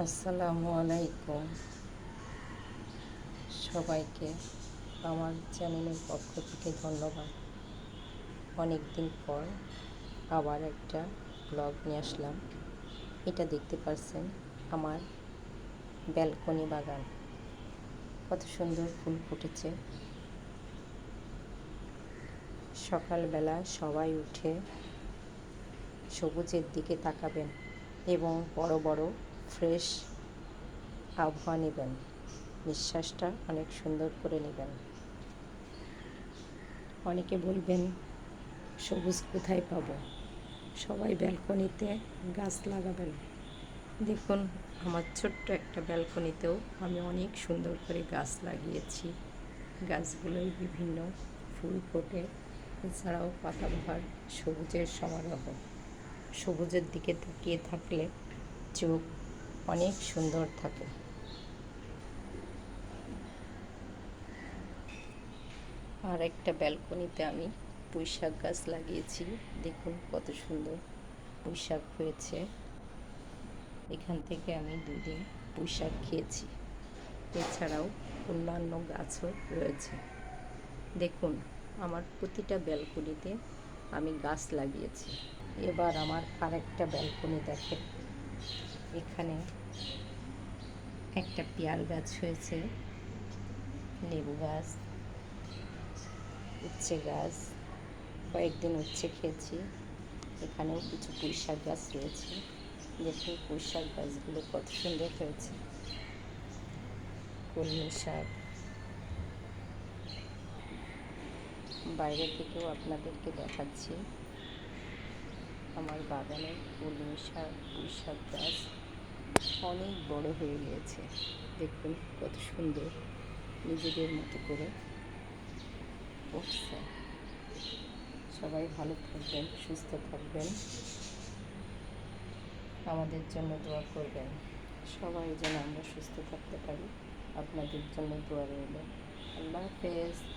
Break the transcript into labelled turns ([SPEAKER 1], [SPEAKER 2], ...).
[SPEAKER 1] আসসালামু আলাইকুম। সবাইকে আমার চ্যানেলের পক্ষ থেকে ধন্যবাদ। অনেক দিন পর আবার একটা ব্লগ নিয়ে আসলাম। এটা দেখতে পাচ্ছেন আমার ব্যালকনি বাগান। কত সুন্দর ফুল ফুটেছে। সকালবেলা সবাই উঠে সবুজের দিকে তাকাবেন এবং বড় বড় ফ্রেশ আবহাওয়া নেবেন। নিঃশ্বাসটা অনেক সুন্দর করে নেবেন। অনেকে বলবেন, সবুজ কোথায় পাবো? সবাই ব্যালকনিতে গাছ লাগাবেন। দেখুন, আমার ছোট্ট একটা ব্যালকনিতেও আমি অনেক সুন্দর করে গাছ লাগিয়েছি। গাছগুলোই বিভিন্ন ফুল ফোটে। এছাড়াও পাতাবাহার সবুজের সমারোহ। সবুজের দিকে তাকিয়ে থাকলে চোখ অনেক সুন্দর থাকে। আর একটা ব্যালকনিতে আমি পুঁই শাক গাছ লাগিয়েছি। দেখুন কত সুন্দর পুঁই শাক হয়েছে। এখান থেকে আমি দুদিন পুঁই শাক খেয়েছি। এছাড়াও অন্যান্য গাছও রয়েছে। দেখুন, আমার প্রতিটা ব্যালকনিতে আমি গাছ লাগিয়েছি। এবার আমার আরেকটা ব্যালকনি দেখেন। এখানে একটা পেয়ার গাছ হয়েছে, লেবু গাছ, উচ্ছে গাছ, কয়েকদিন উচ্ছে খেয়েছি, এখানেও কিছু পুঁই শাক গাছ রয়েছে, দেখুন পুঁই শাক গাছগুলো কত সুন্দর হয়েছে। কলমি শাক। বাইরে থেকেও আপনাদেরকে দেখাচ্ছি, আমার বাগানের কলমি শাক, পুঁই শাক গাছ। অনেক বড় হয়ে গিয়েছে। দেখুন কত সুন্দর নিজেদের মতো করে। উঠছে সবাই ভালো থাকবেন, সুস্থ থাকবেন। আমাদের জন্য দোয়া করবেন। সবাই যেন আমরা সুস্থ থাকতে পারি। আপনাদের জন্য দোয়া রইল। আল্লাহ হাফেজ।